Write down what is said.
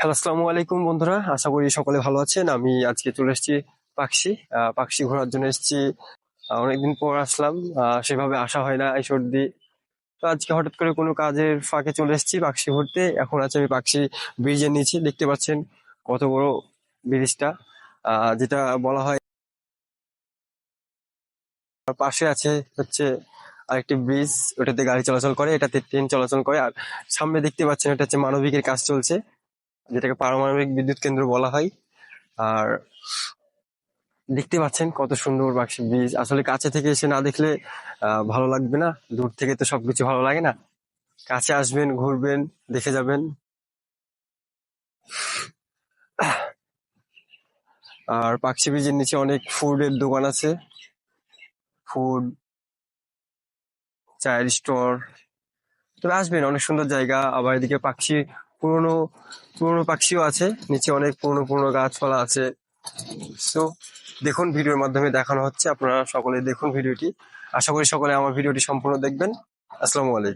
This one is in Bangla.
হ্যালো আসসালামু আলাইকুম বন্ধুরা। আশা করি সকলে ভালো আছেন। আমি আজকে চলে এসেছি পাকশি। পাকশি ঘোরার জন্য এসেছি। অনেকদিন পর আসলাম। সেভাবে আসা হয় না এই সর্দি। তো আজকে হঠাৎ করে কোনো কাজের ফাঁকে চলে এসেছি পাকশি ঘুরতে। এখন আছে আমি পাকশি ব্রিজের নিচে দেখতে পাচ্ছেন কত বড় ব্রিজটা যেটা বলা হয় পাশে আছে হচ্ছে আরেকটি ব্রিজ ওটাতে গাড়ি চলাচল করে, এটাতে ট্রেন চলাচল করে। আর সামনে দেখতে পাচ্ছেন এটা হচ্ছে মানবিকের কাজ চলছে। যেটাকে পারমাণবিক বিদ্যুৎ কেন্দ্র বলা হয়। আর দেখতে পাচ্ছেন কত সুন্দর বাক্সি ব্রিজ আসলে কাছে থেকে এসে না দেখলে ভালো লাগবে না। দূর থেকে তো সবকিছু ভালো লাগে না। কাছে আসবেন, ঘুরবেন, দেখে যাবেন। আর পাকশি ব্রিজের নিচে অনেক ফুডের দোকান আছে। ফুড, চায়ের স্টোর। তবে আসবেন, অনেক সুন্দর জায়গা। আবার এদিকে পাখি পুরনো পুরনো পাখিও আছে। নিচে অনেক পুরনো পুরনো গাছপালা আছে। সো দেখুন ভিডিওর মাধ্যমে দেখানো হচ্ছে। আপনারা সকলে দেখুন ভিডিওটি। আশা করি সকলে আমার ভিডিওটি সম্পূর্ণ দেখবেন। আসসালামু আলাইকুম।